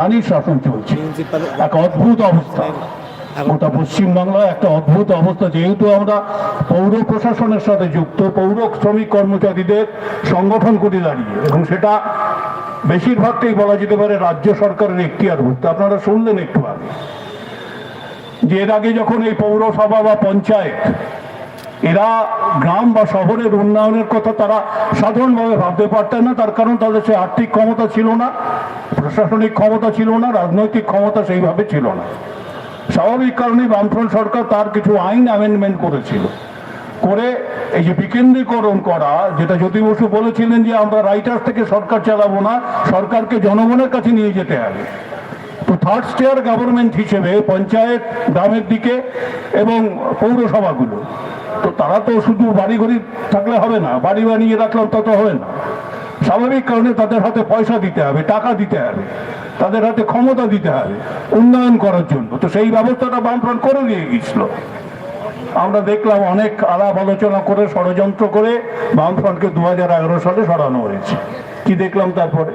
রানীর শাসন চলছে এক অদ্ভুত অবস্থা। গোটা পশ্চিমবাংলা একটা অদ্ভুত অবস্থা যেহেতু আমরা পৌর প্রশাসনের সাথে যুক্ত পৌর শ্রমিক কর্মচারীদের সংগঠন করে দাঁড়িয়ে এবং সেটা বেশিরভাগটাই বলা যেতে পারে রাজ্য সরকারের এখতিয়ার ভুক্ত আপনারা শুনলেন একটু আগে যে এর আগে যখন এই পৌরসভা বা পঞ্চায়েত এরা গ্রাম বা শহরের উন্নয়নের কথা তারা সাধারণভাবে ভাবতে পারতেন না। তার কারণ তাদের সে আর্থিক ক্ষমতা ছিল না, প্রশাসনিক ক্ষমতা ছিল না, রাজনৈতিক ক্ষমতা সেইভাবে ছিল না। স্বাভাবিক কারণে বামফ্রন্ট সরকার তার কিছু আইন অ্যামেন্ডমেন্ট করেছিল। করে এই যে বিকেন্দ্রীকরণ করা, যেটা জ্যোতি বসু বলেছিলেন যে আমরা রাইটার্স থেকে সরকার চালাবো না, সরকারকে জনগণের কাছে নিয়ে যেতে হবে। তো থার্ড স্টেয়ার গভর্নমেন্ট হিসেবে, পঞ্চায়েত গ্রামের দিকে এবং পৌরসভাগুলো। তো তারা তো শুধু বাড়ি ঘড়ি থাকলে হবে না, বাড়ি বানিয়ে রাখলাম তত হবে না। স্বাভাবিক কারণে তাদের হাতে পয়সা দিতে হবে, টাকা দিতে হবে, তাদের হাতে ক্ষমতা দিতে হবে, উন্নয়ন করার জন্য। তো সেই ব্যবস্থাটা বামফ্রন্ট করে দিয়ে গেছিল আমরা দেখলাম অনেক আলাপ আলোচনা করে, ষড়যন্ত্র করে বামফ্রন্টকে দু হাজার এগারো সালে সরানো হয়েছে। কি দেখলাম তারপরে?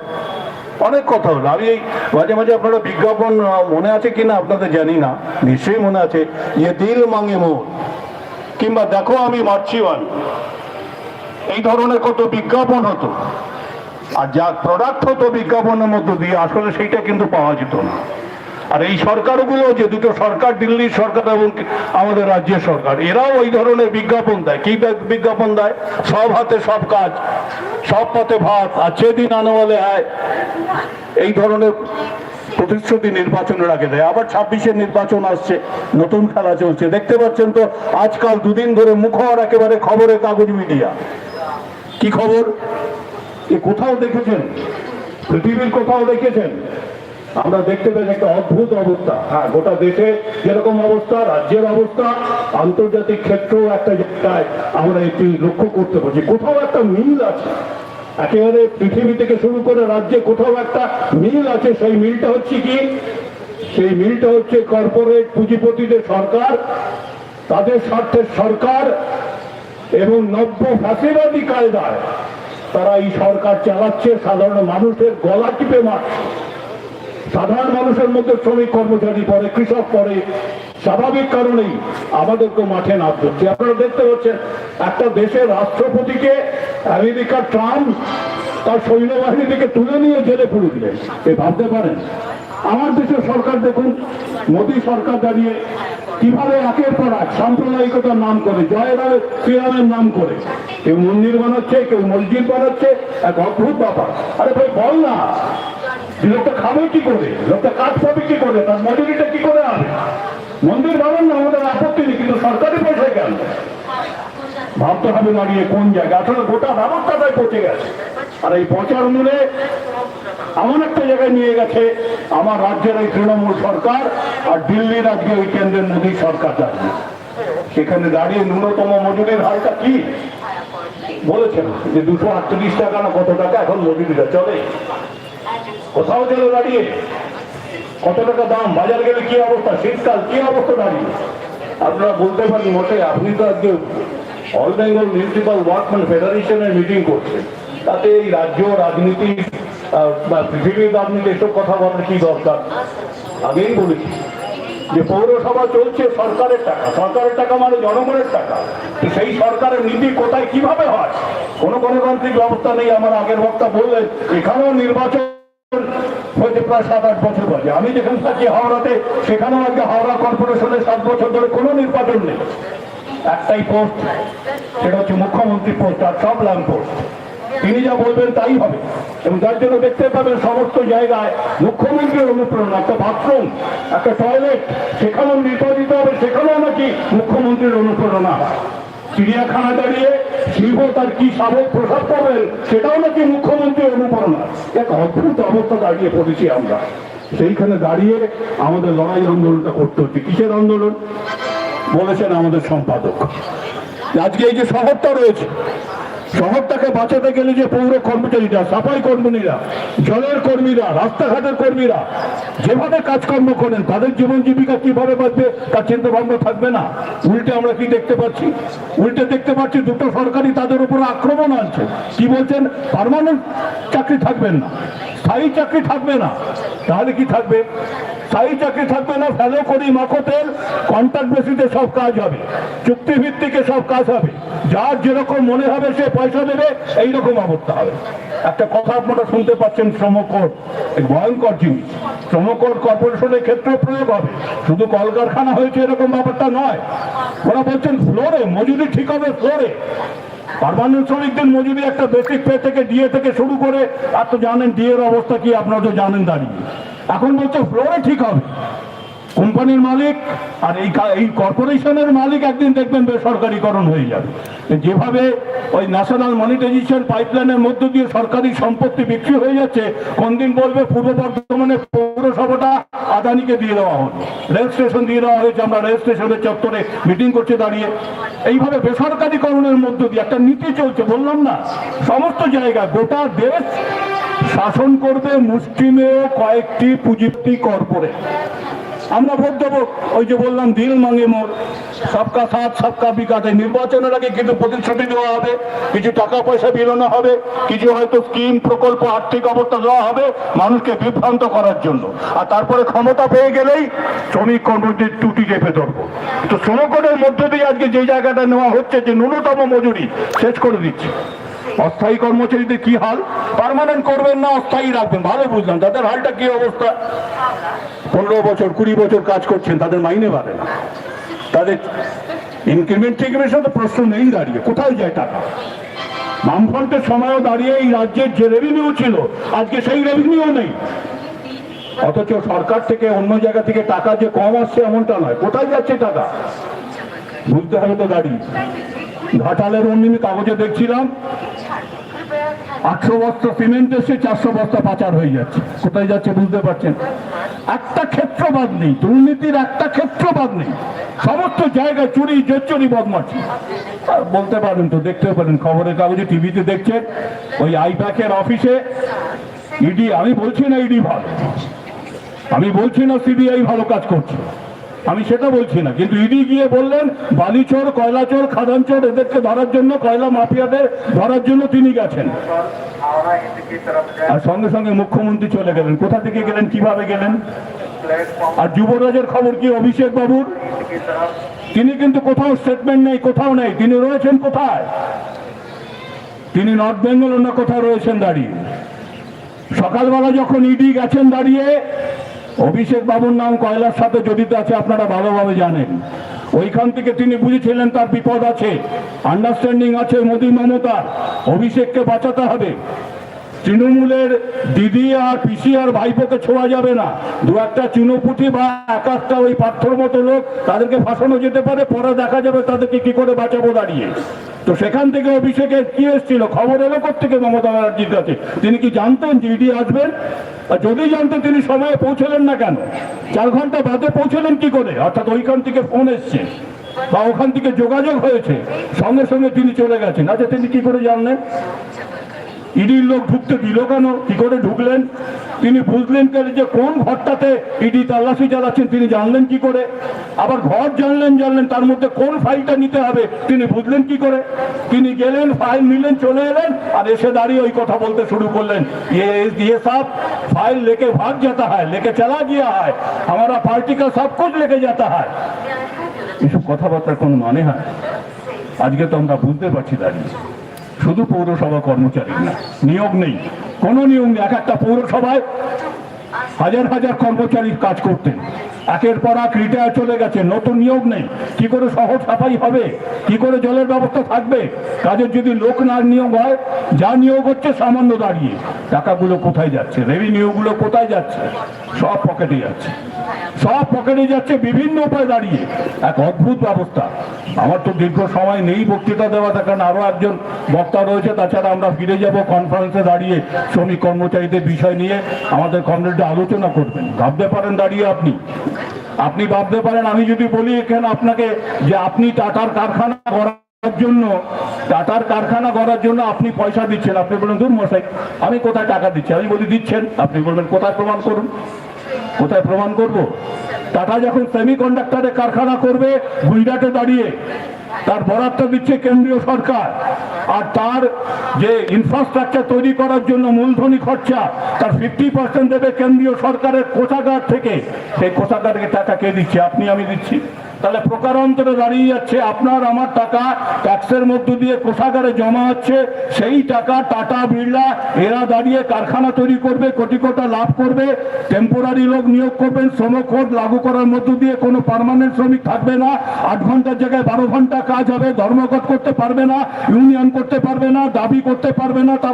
অনেক কথা হলো। আমি এই মাঝে মাঝে আপনারা বিজ্ঞাপন মনে আছে কিনা আপনাদের জানি না, নিশ্চয়ই মনে আছে। যে দিল মাঙে মোর। কিংবা দেখো আমি মারছি ওয়ান এই ধরনের কত বিজ্ঞাপন হতো। আর যা প্রোডাক্ট হতো বিজ্ঞাপনের মধ্য দিয়ে, আসলে সেইটা কিন্তু পাওয়া যেত না। আর এই সরকারগুলো যে দুটো সরকার, দিল্লির সরকার এবং আমাদের রাজ্যের সরকার, এরাও ওই ধরনের বিজ্ঞাপন দেয়। কি বিজ্ঞাপন দেয়? সব হাতে সব কাজ, সব পথে ভাত, আর যেদিন আনোয়ালে আয়, এই ধরনের প্রতিশ্রুতি নির্বাচনের আগে দেয়। আবার ছাব্বিশে নির্বাচন আসছে, নতুন খেলা চলছে। দেখতে পাচ্ছেন তো, আজকাল দুদিন ধরে মুখর একেবারে খবরের কাগজ মিডিয়া। কি খবর? এ কোথাও দেখেছেন? পৃথিবীর কোথাও দেখেছেন? আমরা দেখতে পেয়েছি একটা অদ্ভুত অবস্থা। হ্যাঁ গোটা দেশে যেরকম অবস্থা, রাজ্যের অবস্থা, আন্তর্জাতিক ক্ষেত্রেও একটা জায়গায় আমরা একটি লক্ষ্য করতে পারছি। কোথাও একটা মিল আছে। একেবারে পৃথিবী থেকে শুরু করে রাজ্যে কোথাও একটা মিল আছে, সেই মিলটা হচ্ছে কি? সেই মিলটা হচ্ছে কর্পোরেট পুঁজিপতিদের সরকার, তাদের স্বার্থের সরকার এবং নব্য ফাঁসিবাদী কায়দায় তারা এই সরকার চালাচ্ছে। সাধারণ মানুষের গলা টিপে মারছে সাধারণ মানুষের মধ্যে শ্রমিক কর্মচারী পড়ে, কৃষক পড়ে, স্বাভাবিক কারণেই আমাদেরকে মাঠে নামতে হচ্ছে। আপনারা দেখতে পাচ্ছেন, একটা দেশের রাষ্ট্রপতিকে আমেরিকার ট্রাম্প তার সৈন্যবাহিনী থেকে তুলে নিয়ে জেলে পুরে দিলেন এ ভাবতে পারেন? আমার দেশের সরকার দেখুন, মোদী সরকার দাঁড়িয়ে কীভাবে একের পর এক সাম্প্রদায়িকতার নাম করে জয়রামের শ্রীরামের নাম করে। কেউ মন্দির বানাচ্ছে, কেউ মসজিদ বানাচ্ছে, এক অদ্ভুত ব্যাপার। আরে ভাই, বল না। লোকটা খাবে কি করে? লোকটা কাজ পাবে কি করে? তার মজুরিটা কি করে হবে? মন্দির বানান না, আমাদের আপত্তি নেই, কিন্তু সরকারি পয়সায় কেন? ভাবতে হবে দাঁড়িয়ে কোন জায়গায়। আসলে গোটা ব্যবস্থাটাই পচে গেছে। আর এই পচার মূলে এমন একটা জায়গায় নিয়ে গেছে, আমার রাজ্যের এই তৃণমূল সরকার আর দিল্লির আজকে ওই কেন্দ্রের মোদী সরকার দাঁড়িয়ে। সেখানে দাঁড়িয়ে ন্যূনতম মজুরির হারটা কি? বলেছেন যে দুশো আটচল্লিশ টাকা না কত টাকা, এখন মজুরিটা চলে। কোথাও গেল দাঁড়িয়ে। কত টাকা দাম? বাজার গেলে কি অবস্থা? শীতকাল কি অবস্থা দাঁড়িয়ে? আপনারা বলতে পারেন, মোটে, আপনি তো আজকে অল বেঙ্গল মিউনিসিপাল ওয়ার্কম্যান ফেডারেশনের মিটিং করছে। তাতে এই রাজ্য, রাজনীতি পৃথিবীর রাজনীতি, এসব কথা বলার কি দরকার? আগেই বলেছি যে পৌরসভা চলছে সরকারের টাকা। সরকারের টাকা মানে জনগণের টাকা। তো সেই সরকারের নীতি কোথায়, কীভাবে হয়? কোনো গণতান্ত্রিক ব্যবস্থা নেই, আমার আগের বক্তা বললেন। এখানেও নির্বাচন হয়েছে প্রায় সাত, আট বছর বাজে আমি যেখানে থাকি হাওড়াতে, সেখানেও আজকে হাওড়া কর্পোরেশনের সাত বছর ধরে কোনো নির্বাচন নেই। একটাই পোস্ট সেটা হচ্ছে মুখ্যমন্ত্রী পোস্ট আর সব ল্যাম্প পোস্ট তিনি যা বলবেন তাই হবে। এবং তার জন্য দেখতে পাবেন সমস্ত জায়গায় মুখ্যমন্ত্রীর অনুপ্রেরণা, একটা বাথরুম একটা টয়লেট সেখানেও নির্বাচিত হবে, সেখানেও নাকি মুখ্যমন্ত্রীর অনুপ্রেরণা চিড়িয়াখানা দাঁড়িয়ে শিল্প তার কি সাবেক প্রসাদ পাবেন, সেটাও নাকি মুখ্যমন্ত্রীর অনুপ্রেরণা। এক অদ্ভুত অবস্থা দাঁড়িয়ে পড়েছি আমরা। সেইখানে দাঁড়িয়ে আমাদের লড়াই আন্দোলনটা করতে হচ্ছে। কিসের আন্দোলন? বলেছেন আমাদের সম্পাদক। আজকে এই যে শহরটা রয়েছে, শহরটাকে বাঁচাতে গেলে যে পৌর কর্মচারীরা, সাফাই কর্মীরা, জলের কর্মীরা, রাস্তাঘাটের কর্মীরা, যেভাবে কাজকর্ম করেন, তাদের জীবন জীবিকা কীভাবে বাঁচবে, তার চিন্তা ভাবনা থাকবে না। উল্টে আমরা কি দেখতে পাচ্ছি? উল্টে দেখতে পাচ্ছি দুটো সরকারি তাদের উপর আক্রমণ আনছে কি বলছেন? পার্মানেন্ট চাকরি থাকবেন না। স্থায়ী চাকরি থাকবে না। তাহলে কি থাকবে? স্থায়ী চাকরি থাকবে না, ফেলো করি মাকতের কন্ট্রাক্ট বেসিসে সব কাজ হবে। চুক্তিভিত্তিকে সব কাজ হবে। যার যেরকম মনে হবে, সে পয়সা দেবে, এইরকম অবস্থা হবে। একটা কথা আপনারা শুনতে পাচ্ছেন, শ্রমকর। ভয়ঙ্কর জিনিস। শ্রমকর কর্পোরেশনের ক্ষেত্রে প্রয়োগ হবে। শুধু কলকারখানা হয়েছে এরকম ব্যাপারটা নয়। ওরা বলছেন ফ্লোরে মজুরি ঠিক হবে ফ্লোরে পারমানেন্ট শ্রমিকদের মজুরি একটা বেসিক পে থেকে ডিএ থেকে শুরু করে, আর তো জানেন ডিএর অবস্থা কি, আপনারা তো জানেন দাঁড়িয়ে। এখন বলছে ফ্লোরে ঠিক হবে। কোম্পানির মালিক আর এই এই কর্পোরেশনের মালিক একদিন দেখবেন বেসরকারীকরণ হয়ে যাবে। যেভাবে ওই ন্যাশনাল মনিটাইজেশন পাইপলাইনের মধ্য দিয়ে সরকারি সম্পত্তি বিক্রি হয়ে যাচ্ছে কোনদিন বলবে পূর্ব বর্ধমানের পৌরসভাটা আদানিকে দিয়ে দেওয়া হলো। রেল স্টেশন দিয়ে দেওয়া হয়েছে, আমরা রেল স্টেশনের চত্বরে মিটিং করছে দাঁড়িয়ে। এইভাবে বেসরকারীকরণের মধ্য দিয়ে একটা নীতি চলছে, বললাম না। সমস্ত জায়গা গোটা দেশ শাসন করবে মুসলিমেও কয়েকটি পুঁজিপতি কর্পোরেট। আমরা ভোট দেবো। ওই যে বললাম, দিল মাঙ্গে মোর। সবকা সাথ, সবকা বিকাতে নির্বাচনের আগে কিন্তু প্রতিশ্রুতি দেওয়া হবে। কিছু টাকা পয়সা বেরোনো হবে। কিছু হয়তো স্কিম প্রকল্প, আর্থিক অবস্থা দেওয়া হবে মানুষকে বিভ্রান্ত করার জন্য। আর তারপরে ক্ষমতা পেয়ে গেলেই শ্রমিক কর্মীদের টুটি চেপে ধরবো। তো শ্রমকোটের মধ্য দিয়ে আজকে যে জায়গাটা নেওয়া হচ্ছে, যে ন্যূনতম মজুরি, শেষ করে দিচ্ছে। অস্থায়ী কর্মচারীদের কি হাল? পার্মানেন্ট করবেন না, অস্থায়ী রাখবেন? ভালো বুঝলাম। তাদের হালটা কি অবস্থা? পনেরো বছর, কুড়ি বছর কাজ করছেন, তাদের মাইনে বাড়ে না। তাদের ইনক্রিমেন্ট টিক্রিমেন্টের তো প্রশ্ন নেই দাঁড়িয়ে, কোথায় যায় টাকা? বামফ্রন্টের সময়ও দাঁড়িয়ে এই রাজ্যের যে রেভিনিউ ছিল, আজকে সেই রেভিনিউ নেই। অথচ সরকার থেকে অন্য জায়গা থেকে টাকা যে কম আসছে এমনটা নয়। কোথায় যাচ্ছে টাকা? বুঝতে হবে তো দাঁড়িয়ে। ঘাটালের অন্য কাগজে দেখছিলাম, আটশো বস্তা সিমেন্ট এসে চারশো বস্তা পাচার হয়ে যাচ্ছে। কোথায় যাচ্ছে বুঝতে পারছেন? একটা ক্ষেত্রবাদ নেই, দুর্নীতির একটা ক্ষেত্রবাদ নেই। সমস্ত জায়গায় চুরি, জোচ্চুরি বদমাছি আর বলতে পারেন তো, দেখতে পারেন, খবরের কাগজে, টিভিতে দেখছেন, ওই আইপ্যাকের অফিসে ইডি, আমি বলছি না ইডি ভালো। আমি বলছি না সিবিআই ভালো কাজ করছে। আমি সেটা বলছি না, কিন্তু ইডি গিয়ে বললেন, বালিচোর কয়লা চোর খাদান চোর এদেরকে ধরার জন্য, কয়লা মাফিয়াদের ধরার জন্য তিনি গেছেন। আর সঙ্গে সঙ্গে মুখ্যমন্ত্রী চলে গেলেন। কোথা থেকে গেলেন কীভাবে গেলেন? আর যুবরাজের খবর কি অভিষেক বাবুর? তিনি কিন্তু কোথাও স্টেটমেন্ট নেই কোথাও নেই। তিনি রয়েছেন কোথায়? তিনি নর্থ বেঙ্গল অন্য কোথাও রয়েছেন দাঁড়িয়ে? সকালবেলা যখন ইডি গেছেন দাঁড়িয়ে অভিষেক বাবুর নাম কয়লার সাথে জড়িত আছে আপনারা ভালোভাবে জানেন। ওইখান থেকে তিনি বুঝেছিলেন তার বিপদ আছে আন্ডারস্ট্যান্ডিং আছে মোদী মমতার অভিষেককে বাঁচাতে হবে। তৃণমূলের দিদি আর পিসি আর ভাইপোকে ছোঁয়া যাবে না। দু একটা চুনোপুটি বা এক একটা ওই পাথর মতো লোক তাদেরকে ফাঁসানো যেতে পারে, পরে দেখা যাবে তাদেরকে কি করে বাঁচাবো দাঁড়িয়ে। তো সেখান থেকে অভিষেকের কি এসেছিল? খবর এলো থেকে মমতা ব্যানার্জির কাছে? তিনি কি জানতেন যে ইডি আসবেন? আর যদি জানতেন, তিনি সময়ে পৌঁছলেন না কেন? চার ঘণ্টা বাদে পৌঁছলেন কি করে? অর্থাৎ ওইখান থেকে ফোন এসছে। বা ওখান থেকে যোগাযোগ হয়েছে। সঙ্গে সঙ্গে তিনি চলে গেছেন। আচ্ছা তিনি কি করে জানলেন? ইডির লোক ঢুকতে দিল কেন কি করে ঢুকলেন তিনি বুঝলেন কেন যে কোন ঘরটাতে ইডি তল্লাশি চালাচ্ছেন তিনি জানলেন কি করে আবার ঘর জানলেন জানলেন তার মধ্যে কোন ফাইলটা নিতে হবে তিনি বুঝলেন কি করে তিনি গেলেন ফাইল নিলেন চলে এলেন আর এসে দাঁড়িয়ে ওই কথা বলতে শুরু করলেন ये ये सब फाइल लेके भाग जाता है लेके चला गया है हमारा पार्टी का सब कुछ लेके जाता है এসব কথাবার্তার কোনো মানে হয় আজকে তো আমরা বুঝতে পারছি দাঁড়িয়ে শুধু পৌরসভা কর্মচারী। না নিয়োগ নেই। কোনো নিয়োগ নেই। এক একটা পৌরসভায় হাজার হাজার কর্মচারী কাজ করতেন। একের পর এক রিটায়ার চলে গেছে। নতুন নিয়োগ নেই। কি করে শহর সাফাই হবে? কি করে জলের ব্যবস্থা থাকবে? কাজের যদি লোক না নিয়োগ হয়, যা নিয়োগ হচ্ছে সামান্য দাঁড়িয়ে। টাকাগুলো কোথায় যাচ্ছে? রেভিনিউগুলো কোথায় যাচ্ছে? সব পকেটে যাচ্ছে। সব পকেটে যাচ্ছে বিভিন্ন উপায় দাঁড়িয়ে। এক অদ্ভুত ব্যবস্থা। আমার তো দীর্ঘ সময় নেই বক্তৃতা দেওয়াটা কারণ আরও একজন বক্তা রয়েছে, তাছাড়া আমরা ফিরে যাব কনফারেন্সে দাঁড়িয়ে শ্রমিক কর্মচারীদের বিষয় নিয়ে। আমাদের কমরেডরা আলোচনা করবেন। ভাবতে পারেন দাঁড়িয়ে আপনি। আপনি ভাবতে পারেন, আমি যদি বলি এখানে আপনাকে যে আপনি টাটার কারখানা করার জন্য, টাটার কারখানা করার জন্য আপনি পয়সা দিচ্ছেন। আপনি বলবেন দূর মশাই, আমি কোথায় টাকা দিচ্ছি? আমি বলি, দিচ্ছেন। আপনি বলবেন, কোথায় প্রমাণ করুন? কোথায় প্রমাণ করব? টাটা যখন সেমি কন্ডাক্টারে কারখানা করবে, গুজরাটে দাঁড়িয়ে, তার বরাদ্দ দিচ্ছে কেন্দ্রীয় সরকার। আর তার যে ইনফ্রাস্ট্রাকচার তৈরি করার জন্য মূলধনী খরচা, তার ফিফটি পার্সেন্ট দেবে কেন্দ্রীয় সরকারের কোষাগার থেকে। সেই কোষাগারকে টাকা কে দিচ্ছে? আপনি আমি দিচ্ছি। তাহলে প্রকারান্তরে দাঁড়িয়ে যাচ্ছে। আপনার, আমার টাকা ট্যাক্সের মধ্য দিয়ে কোষাগারে জমা হচ্ছে। সেই টাকা টাটা, বিড়লা, এরা দাঁড়িয়ে কারখানা তৈরি করবে, কোটি কোটা লাভ করবে। টেম্পোরারি লোক নিয়োগ করবেন শ্রমকোড লাগু করার মধ্য দিয়ে কোনো পার্মানেন্ট শ্রমিক থাকবে না। আট ঘণ্টার জায়গায় বারো ঘণ্টা কাজ হবে, ধর্মঘট করতে পারবে না ইউনিয়ন করতে পারবে না, দাবি করতে পারবে না, তারা